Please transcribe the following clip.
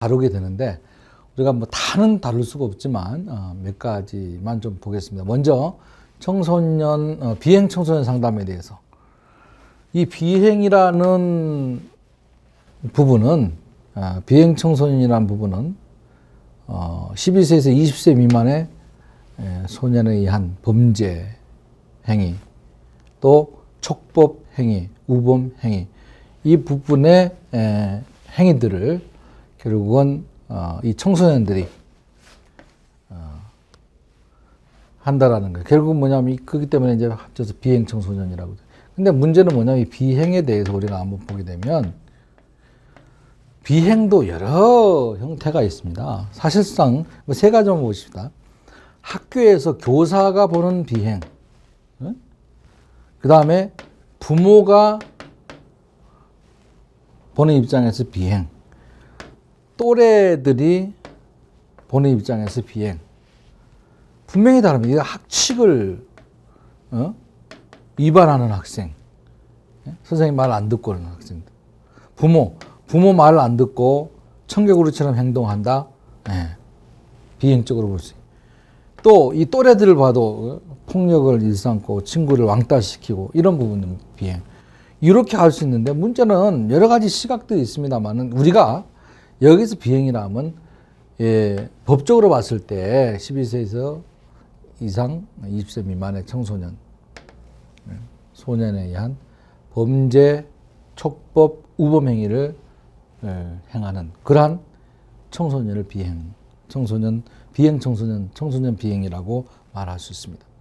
다루게 되는데 우리가 뭐 다는 다룰 수가 없지만 어, 몇 가지만 좀 보겠습니다. 먼저 청소년 어, 비행 청소년 상담에 대해서 이 비행이라는 부분은 아, 비행 청소년이라는 부분은 어, 12세에서 20세 미만의 에, 소년에 의한 범죄 행위 또 촉법 행위, 우범 행위 이 부분의 에, 행위들을 결국은 어, 이 청소년들이 어, 한다라는 거예요. 결국은 뭐냐면 이- 그렇기 때문에 이제 합쳐서 비행 청소년이라고. 근데 문제는 뭐냐면 이 비행에 대해서 우리가 한번 보게 되면 비행도 여러 형태가 있습니다. 사실상 뭐세 가지 만 보십시다. 학교에서 교사가 보는 비행, 그 다음에 부모가 보는 입장에서 비행, 또래들이 보는 입장에서 비행. 분명히 다릅니다. 이거 학칙을 어? 위반하는 학생, 예? 선생님 말 안 듣고 그러는 학생들, 부모, 부모 말 안 듣고 청개구리처럼 행동한다. 예. 비행적으로 볼 수. 또 이 또래들을 봐도 어? 폭력을 일삼고 친구를 왕따시키고 이런 부분은 비행. 이렇게 할 수 있는데 문제는 여러 가지 시각들이 있습니다만은 우리가 여기서 비행이라면 예, 법적으로 봤을 때 12세에서 이상 20세 미만의 청소년 예, 소년에 의한 범죄 촉법 우범 행위를 예, 행하는 그러한 청소년을 비행 청소년 비행 청소년 청소년 비행이라고 말할 수 있습니다.